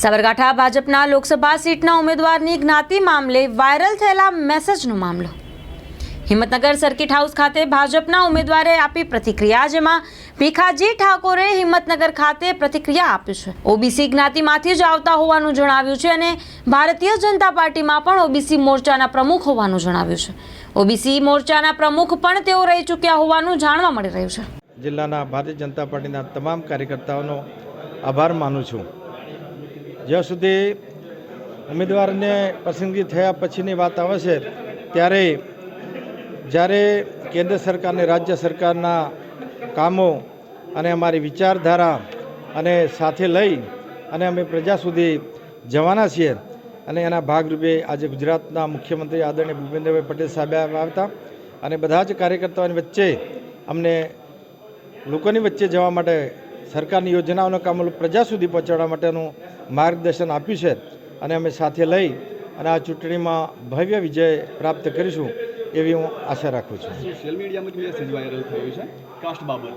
સાબરકાંઠા ભાજપના લોકસભા સીટના ઉમેદવારની જ્ઞાતિ મામલે વાયરલ થયેલા મેસેજનો મામલો. હિંમતનગર સર્કિટ હાઉસ ખાતે ભાજપના ઉમેદવારે આપી પ્રતિક્રિયા, જેમાં ભીખાજી ઠાકોરે હિંમતનગર ખાતે પ્રતિક્રિયા આપી છે. ઓબીસી જ્ઞાતિમાંથી જ આવતા હોવાનું જણાવ્યું છે અને ભારતીય જનતા પાર્ટીમાં પણ ઓબીસી મોરચાના પ્રમુખ હોવાનું જણાવ્યું છે. ઓબીસી મોરચાના પ્રમુખ પણ તેઓ રહી ચૂક્યા હોવાનું જાણવા મળી રહ્યું છે. જિલ્લાના ભારતીય જનતા પાર્ટીના તમામ કાર્યકર્તાઓનો આભાર માનું છું. જ્યાં સુધી ઉમેદવારને પસંદગી થયા પછીની વાત આવે છે, ત્યારે જ્યારે કેન્દ્ર સરકાર અને રાજ્ય સરકારના કામો અને અમારી વિચારધારા અને સાથે લઈ અને અમે પ્રજા સુધી જવાના છીએ અને એના ભાગરૂપે આજે ગુજરાતના મુખ્યમંત્રી આદરણીય ભૂપેન્દ્રભાઈ પટેલ સાહેબ આવતા અને બધા જ કાર્યકર્તાઓની વચ્ચે અમને લોકોની વચ્ચે જવા માટે સરકારની યોજનાઓના કામો પ્રજા સુધી પહોંચાડવા માટેનું માર્ગદર્શન આપ્યું છે અને અમે સાથે લઈ અને આ ચૂંટણીમાં ભવ્ય વિજય પ્રાપ્ત કરીશું એવી હું આશા રાખું છું. સોશિયલ મીડિયામાં જ મેસેજ વાયરલ થયો છે કાસ્ટ બાબતે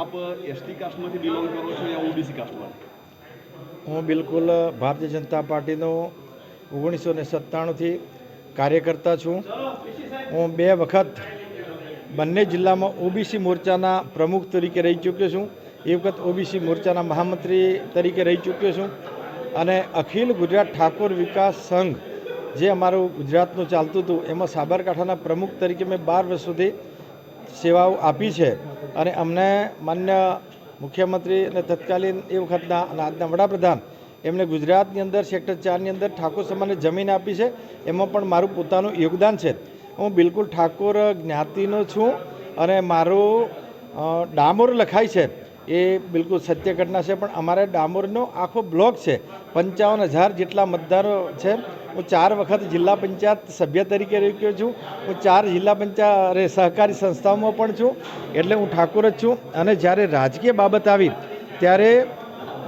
આપ એસટી કાસ્ટમાંથી બિલોંગ કરો છો યા ઓબીસી કાસ્ટમાંથી? હું બિલકુલ ભારતીય જનતા પાર્ટીનો ઓગણીસો ને સત્તાણુંથી કાર્યકર્તા છું. હું બે વખત બંને જિલ્લામાં ઓબીસી મોરચાના પ્રમુખ તરીકે રહી ચૂક્યો છું. એ વખત ઓબીસી મોરચાના મહામંત્રી તરીકે રહી ચૂક્યો છું. અને અખિલ ગુજરાત ઠાકોર વિકાસ સંઘ જે અમારું ગુજરાતનું ચાલતું હતું, એમાં સાબરકાંઠાના પ્રમુખ તરીકે મેં બાર વર્ષ સુધી સેવાઓ આપી છે. અને અમને માન્ય મુખ્યમંત્રી અને તત્કાલીન એ વખતના અને આજના વડાપ્રધાન એમણે ગુજરાતની અંદર, સેક્ટર ચારની અંદર ઠાકોર સમાજને જમીન આપી છે. એમાં પણ મારું પોતાનું યોગદાન છે. હું બિલકુલ ઠાકોર જ્ઞાતિનો છું અને મારું ડામોર લખાય છે. એ બિલકુલ સત્ય ઘટના છે, પણ અમારે ડામોરનો આખો બ્લોક છે. પંચાવન હજાર જેટલા મતદારો છે. હું ચાર વખત જિલ્લા પંચાયત સભ્ય તરીકે રહ્યો છું. હું ચાર જિલ્લા પંચાયત સહકારી સંસ્થાઓમાં પણ છું. એટલે હું ઠાકોર જ છું. અને જ્યારે રાજકીય બાબત આવી, ત્યારે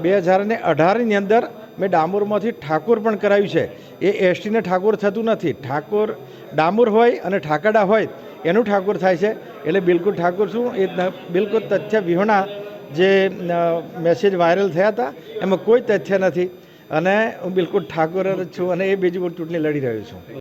બે હજાર ને અઢારની અંદર મેં ડામોરમાંથી ઠાકોર પણ કરાવ્યું છે. એ એસટીને ઠાકોર થતું નથી. ઠાકોર ડામોર હોય અને ઠાકરડા હોય, એનું ઠાકોર થાય છે. એટલે બિલકુલ ઠાકોર છું. એ બિલકુલ તથ્ય વિહોણા જે મેસેજ વાયરલ થયા હતા, એમાં કોઈ તથ્ય નથી. અને હું બિલકુલ ઠાકોર જ છું અને એ બીજી ચૂંટણી લડી રહ્યો છું.